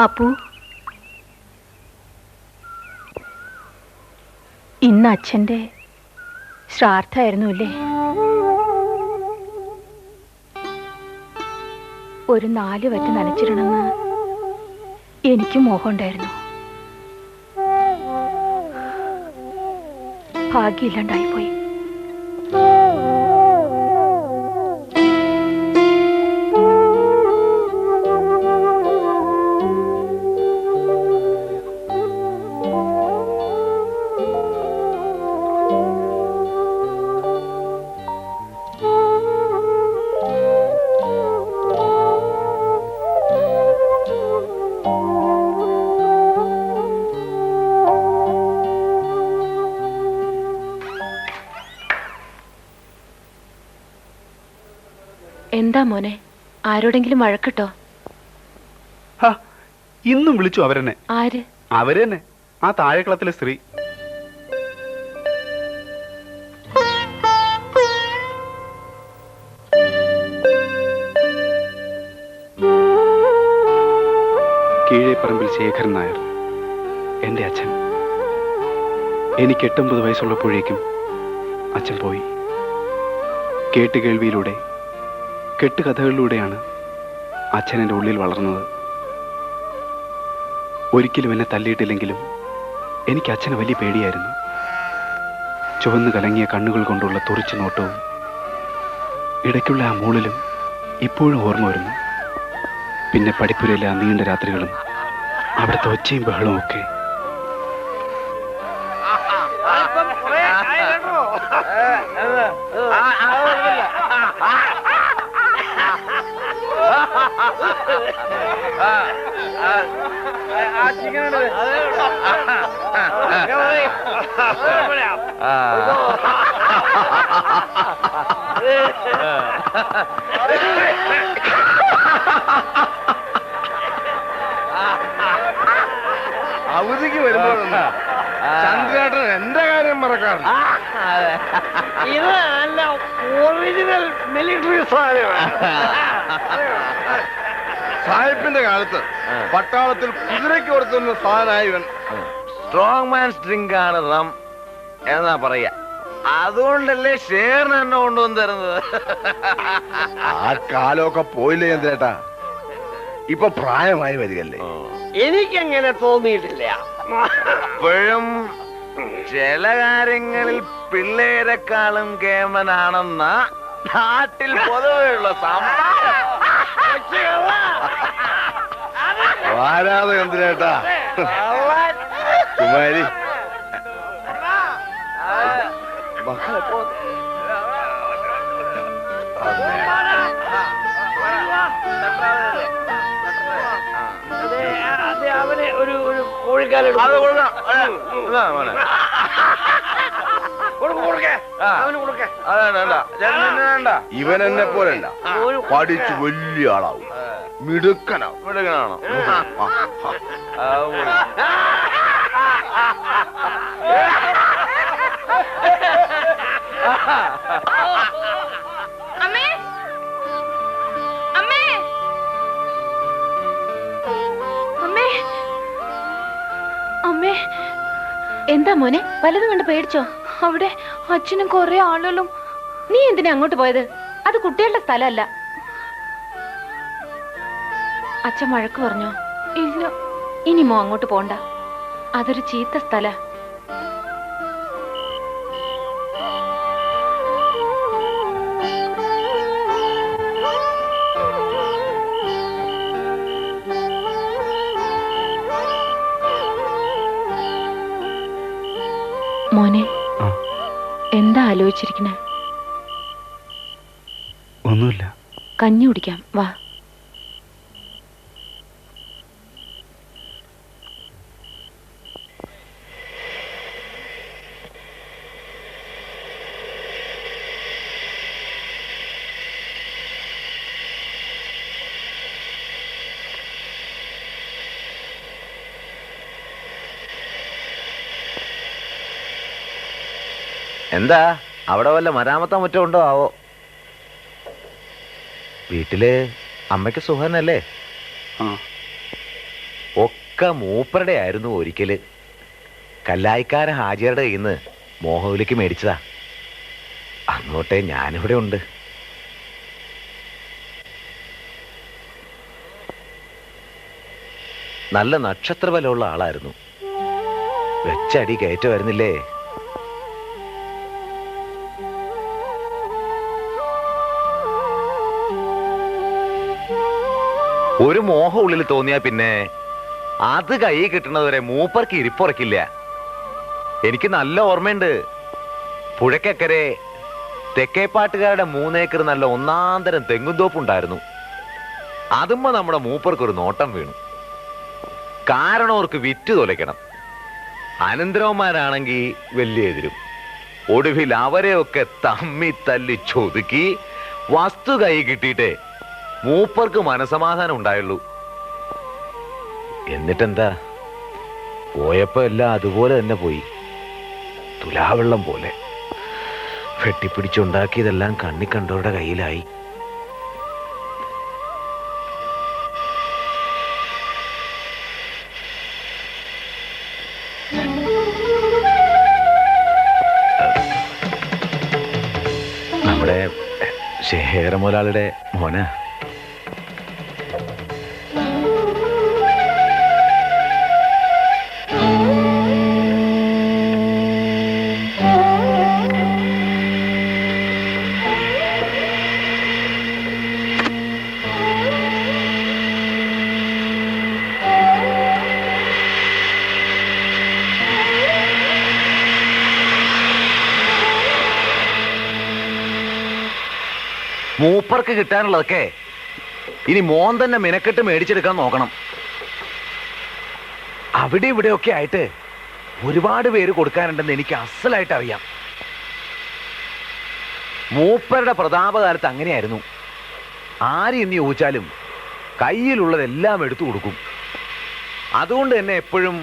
അപ്പു. ഇന്ന് അച്ഛന്റെ ശ്രാർത്ഥായിരുന്നു അല്ലേ? ഒരു നാല് വറ്റ് നനച്ചിടണമെന്ന് എനിക്കും മോഹമുണ്ടായിരുന്നു. ഭാഗ്യമില്ലാണ്ടായിപ്പോയി. എന്താ മോനെ? ആരോടെങ്കിലും വഴക്കിട്ടോ? ഇന്നും വിളിച്ചു അവരെന്നെ. ആര്? അവരെന്നെ. ആ ആ താഴെക്കളത്തിലെ സ്ത്രീ. ശേഖരൻ നായർ എന്റെ അച്ഛൻ. എനിക്ക് എട്ടൊമ്പത് വയസ്സുള്ളപ്പോഴേക്കും അച്ഛൻ പോയി. കേട്ടുകേൾവിയിലൂടെ കെട്ടുകഥകളിലൂടെയാണ് അച്ഛൻ എന്റെ ഉള്ളിൽ വളർന്നത്. ഒരിക്കലും എന്നെ തല്ലിയിട്ടില്ലെങ്കിലും എനിക്ക് അച്ഛന് വലിയ പേടിയായിരുന്നു. ചുവന്ന് കലങ്ങിയ കണ്ണുകൾ കൊണ്ടുള്ള തുറിച്ചു നോട്ടവും ഇടയ്ക്കുള്ള ആ മൂളിലും ഇപ്പോഴും ഓർമ്മ വരുന്നു. പിന്നെ പഠിപ്പുരയിലെ ആ നീണ്ട രാത്രികളും അവിടുത്തെ ഒച്ചയും ബഹളവും ഒക്കെ. അവധിക്ക് വരുമ്പോഴൊന്നും ചന്ദ്രേട്ടൻ എന്റെ കാര്യം മറക്കാറില്ല. ഇത് നല്ല ഒറിജിനൽ മിലിറ്ററി സാധനമാണ്. സാഹിബിന്റെ കാലത്ത് പട്ടാളത്തിൽ കുതിരയ്ക്ക് കൊടുത്തുന്ന സാധനമായി ഇവൻ സ്ട്രോങ് മാൻ ഡ്രിങ്ക് ആണ് റം എന്നാ പറയാ അതുകൊണ്ടല്ലേ ഷേറിന് എന്നെ കൊണ്ടുവന്ന് തരുന്നത്? ആ കാലമൊക്കെ പോയില്ലേ ചന്ദ്രേട്ടാ? ഇപ്പൊ പ്രായമായി വരികല്ലേ എനിക്കങ്ങനെ തോന്നിയിട്ടില്ല. അപ്പോഴും ചില കാര്യങ്ങളിൽ പിള്ളേരെക്കാളും കേമനാണെന്ന നാട്ടിൽ പൊതുവെയുള്ള സംഭവം ആരാധ ചന്ദ്രേട്ടാ കുമാരി അതെ, അവന് ഒരു ഒരു കോഴിക്കാലം ഇവൻ എന്നെ പോലല്ല പഠിച്ച് വലിയ ആളാവും. മിടുക്കനാവും. മിടുക്കനാണോ? ആ, എന്താ മോനെ? വല്ലതും കണ്ട് പേടിച്ചോ? അവിടെ അച്ഛനും കുറെ ആളുകളും. നീ എന്തിനാ അങ്ങോട്ട് പോയത്? അത് കുട്ടികളുടെ സ്ഥലമല്ല. അച്ഛൻ മഴക്ക് പറഞ്ഞോ? ഇല്ല. ഇനി മോ അങ്ങോട്ട് പോണ്ട. അതൊരു ചീത്ത സ്ഥല. ആലോചിച്ചിരിക്കണേ. ഒന്നുമില്ല. കഞ്ഞി കുടിക്കാം. വാ. എന്താ? അവിടെ വല്ല മരാമത്ത മുറ്റം ഉണ്ടോ? ആവോ. വീട്ടിൽ അമ്മയ്ക്ക് സുഖനല്ലേ ഒക്കെ മൂപ്പരുടെ ആയിരുന്നു ഒരിക്കൽ. കല്ലായിക്കാരൻ ഹാജിയുടെ കയ്യിൽ നിന്ന് മോഹവിലേക്ക് മേടിച്ചതാ. അങ്ങോട്ടേ ഞാനിവിടെ ഉണ്ട്. നല്ല നക്ഷത്രബലമുള്ള ആളായിരുന്നു. വെച്ചടി കയറ്റുമായിരുന്നില്ലേ ഒരു മോഹം ഉള്ളിൽ തോന്നിയാ പിന്നെ അത് കൈ കിട്ടുന്നതുവരെ മൂപ്പർക്ക് ഇരിപ്പുറക്കില്ല. എനിക്ക് നല്ല ഓർമ്മയുണ്ട്. പുഴക്കക്കരെ തെക്കേപ്പാട്ടുകാരുടെ മൂന്നേക്കർ നല്ല ഒന്നാന്തരം തെങ്ങുംതോപ്പുണ്ടായിരുന്നു അതുമ്പോ നമ്മുടെ മൂപ്പർക്ക് ഒരു നോട്ടം വീണു. കാരണം അവർക്ക് വിറ്റ് തൊലയ്ക്കണം. അനന്തരവന്മാരാണെങ്കിൽ വലിയ എതിരും. ഒടുവിൽ അവരെയൊക്കെ തമ്മി തല്ലി ചൊതുക്കി വസ്തു കൈ കിട്ടിയിട്ടേ മൂപ്പർക്ക് മനസമാധാനം ഉണ്ടായുള്ളൂ. എന്നിട്ടെന്താ? പോയപ്പോ എല്ലാം അതുപോലെ തന്നെ പോയി. തുലാവെള്ളം പോലെ. വെട്ടിപ്പിടിച്ചുണ്ടാക്കിയതെല്ലാം കണ്ണിക്കണ്ടവരുടെ കയ്യിലായി. നമ്മുടെ മുതലാളിയുടെ മോന. മൂപ്പർക്ക് കിട്ടാനുള്ളതൊക്കെ ഇനി മോൻ തന്നെ മിനക്കെട്ട് മേടിച്ചെടുക്കാൻ നോക്കണം. അവിടെ ഇവിടെ ഒക്കെ ആയിട്ട് ഒരുപാട് പേര് കൊടുക്കാനുണ്ടെന്ന് എനിക്ക് അസലായിട്ട് അറിയാം. മൂപ്പരുടെ പ്രതാപകാലത്ത് അങ്ങനെയായിരുന്നു. ആര് എന്ന് ചോദിച്ചാലും കയ്യിലുള്ളതെല്ലാം എടുത്തു കൊടുക്കും. അതുകൊണ്ട് തന്നെ എപ്പോഴും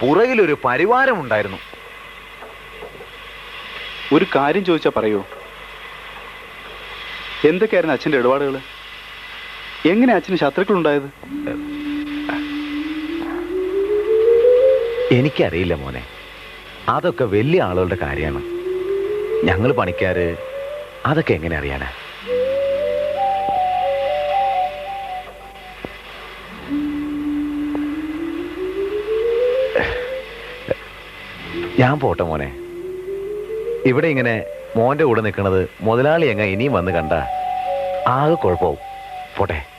പുറകിലൊരു പരിവാരം ഉണ്ടായിരുന്നു ഒരു കാര്യം ചോദിച്ചാൽ പറയൂ. എന്തൊക്കെയായിരുന്നു അച്ഛന്റെ ഇടപാടുകൾ? എങ്ങനെ അച്ഛന് ശത്രുക്കൾ ഉണ്ടായത് എനിക്കറിയില്ല മോനെ. അതൊക്കെ വലിയ ആളുകളുടെ കാര്യമാണ്. ഞങ്ങൾ പണിക്കാര് അതൊക്കെ എങ്ങനെ അറിയാനാ? ഞാൻ പോട്ടെ മോനെ. ഇവിടെ ഇങ്ങനെ മോന്റെ കൂടെ നിൽക്കുന്നത് മുതലാളി എങ്ങ ഇനിയും വന്ന് കണ്ട. ആകെ കുഴപ്പവും പോട്ടെ.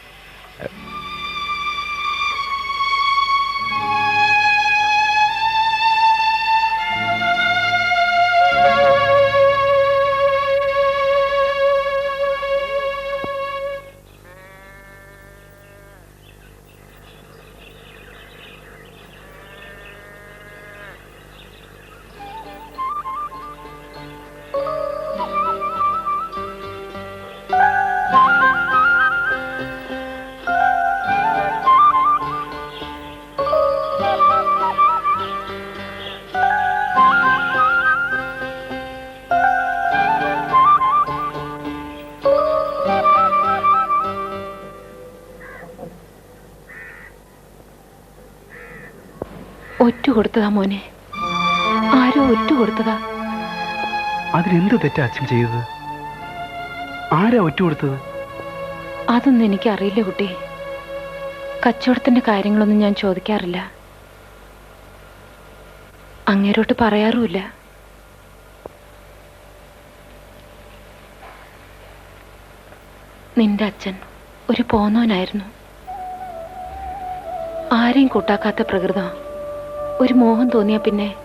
കൊടുത്തതാ മോനെ? ആരോ ഒറ്റ കൊടുത്തതാ. അതിനെന്ത് തെറ്റാ അച്ഛൻ ചെയ്തത്? ആരാ ഒറ്റ കൊടുത്തത്? അതൊന്നും എനിക്കറിയില്ല കുട്ടി. കച്ചവടത്തിന്റെ കാര്യങ്ങളൊന്നും ഞാൻ ചോദിക്കാറില്ല. അങ്ങേരോട്ട് പറയാറുമില്ല. നിന്റെ അച്ഛൻ ഒരു പോന്നവനായിരുന്നു ആരെയും കൂട്ടാക്കാത്ത പ്രകൃതം. ഒരു മോഹം തോന്നിയാൽ പിന്നെ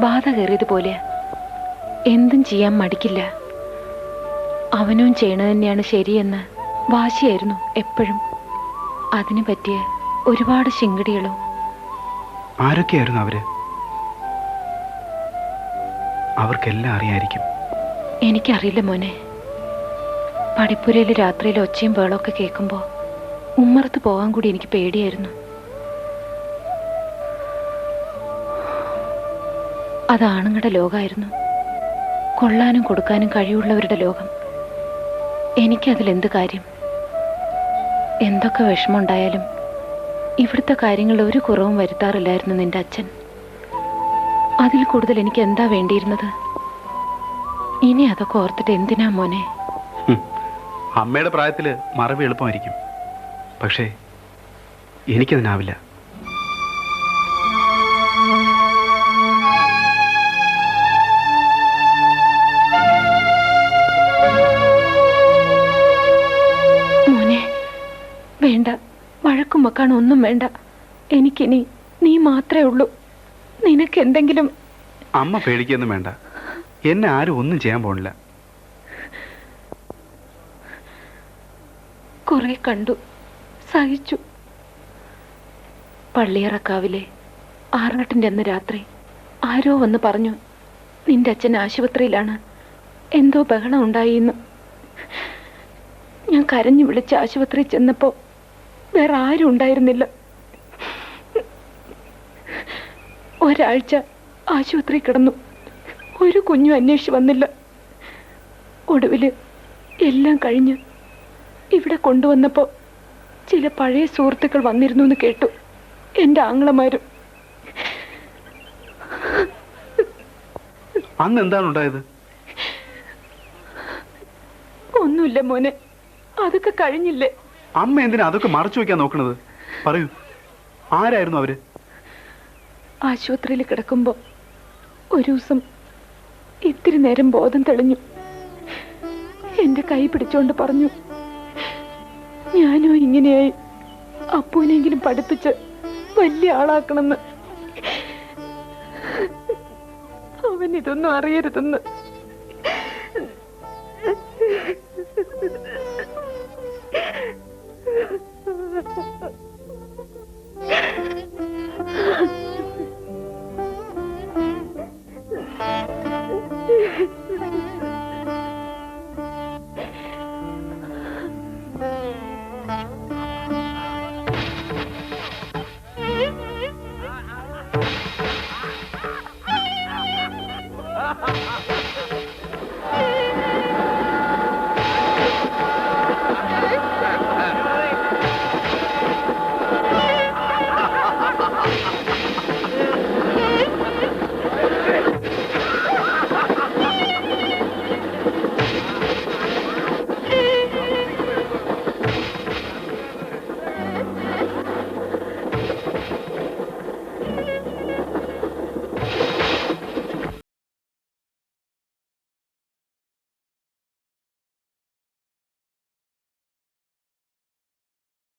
ബാധ കയറിയതുപോലെ എന്തും ചെയ്യാൻ മടിക്കില്ല. അവനും ചെയ്യണത് തന്നെയാണ് ശരിയെന്ന് വാശിയായിരുന്നു എപ്പോഴും. അതിനു പറ്റിയ ഒരുപാട് ശിങ്കടികളും. ആരൊക്കെയായിരുന്നു അവർ? അവർക്കെല്ലാം അറിയായിരിക്കും. എനിക്കറിയില്ല മോനെ. പടിപ്പുരയിൽ രാത്രിയിൽ ഒച്ചയും വേളമൊക്കെ കേൾക്കുമ്പോൾ ഉമ്മറത്ത് പോകാൻ കൂടി എനിക്ക് പേടിയായിരുന്നു. അത് ആണുങ്ങളുടെ ലോകമായിരുന്നു കൊള്ളാനും കൊടുക്കാനും കഴിവുള്ളവരുടെ ലോകം. എനിക്കതിലെന്ത് കാര്യം? എന്തൊക്കെ വിഷമമുണ്ടായാലും ഇവിടുത്തെ കാര്യങ്ങളിൽ ഒരു കുറവും വരുത്താറില്ലായിരുന്നു നിന്റെ അച്ഛൻ. അതിൽ കൂടുതൽ എനിക്ക് എന്താ വേണ്ടിയിരുന്നത്? ഇനി അതൊക്കെ ഓർത്തിട്ട് എന്തിനാ മോനെ? അമ്മയുടെ പ്രായത്തിൽ മറവി എളുപ്പമായിരിക്കും. പക്ഷേ എനിക്കതിനാവില്ല. വേണ്ട. വഴക്കും വെക്കാൻ ഒന്നും വേണ്ട. എനിക്കിനി നീ മാത്രമേ ഉള്ളൂ. നിനക്ക് എന്തെങ്കിലും അമ്മ പേടിക്കൊന്നും വേണ്ട. എന്നെ ആരും ഒന്നും ചെയ്യാൻ പോണില്ല. കുറെ കണ്ടു. സഹിച്ചു. പള്ളിയറക്കാവിലെ ആറാട്ടിന്റെ അന്ന് രാത്രി ആരോ വന്ന് പറഞ്ഞു നിന്റെ അച്ഛൻ ആശുപത്രിയിലാണ്. എന്തോ ബഹളം ഉണ്ടായിന്ന് ഞാൻ കരഞ്ഞു വിളിച്ച് ആശുപത്രിയിൽ ചെന്നപ്പോ വേറെ ആരും ഉണ്ടായിരുന്നില്ല. ഒരാഴ്ച ആശുപത്രി കിടന്നു. ഒരു കുഞ്ഞു അന്വേഷിച്ച് വന്നില്ല. ഒടുവിൽ എല്ലാം കഴിഞ്ഞ് ഇവിടെ കൊണ്ടുവന്നപ്പോൾ ചില പഴയ സുഹൃത്തുക്കൾ വന്നിരുന്നു എന്ന് കേട്ടു. എന്റെ ആങ്ങളമാരും. അന്ന് എന്താണ് ഉണ്ടായത്? ഒന്നുമില്ല മോനെ. അതൊക്കെ കഴിഞ്ഞില്ലേ? അമ്മ എന്തിനാ അതൊക്കെ മറച്ചു വെക്കാൻ നോക്കണത്? പറയൂ. ആരായിരുന്നു അവർ? ആശുപത്രിയിൽ കിടക്കുമ്പോ ഒരു ദിവസം ഇത്തിരി നേരം ബോധം തെളിഞ്ഞു. എന്റെ കൈ പിടിച്ചോണ്ട് പറഞ്ഞു ഞാനോ ഇങ്ങനെയായി അപ്പൂനെങ്കിലും പഠിപ്പിച്ച് വലിയ ആളാക്കണമെന്ന്. അവൻ ഇതൊന്നും അറിയരുതെന്ന്.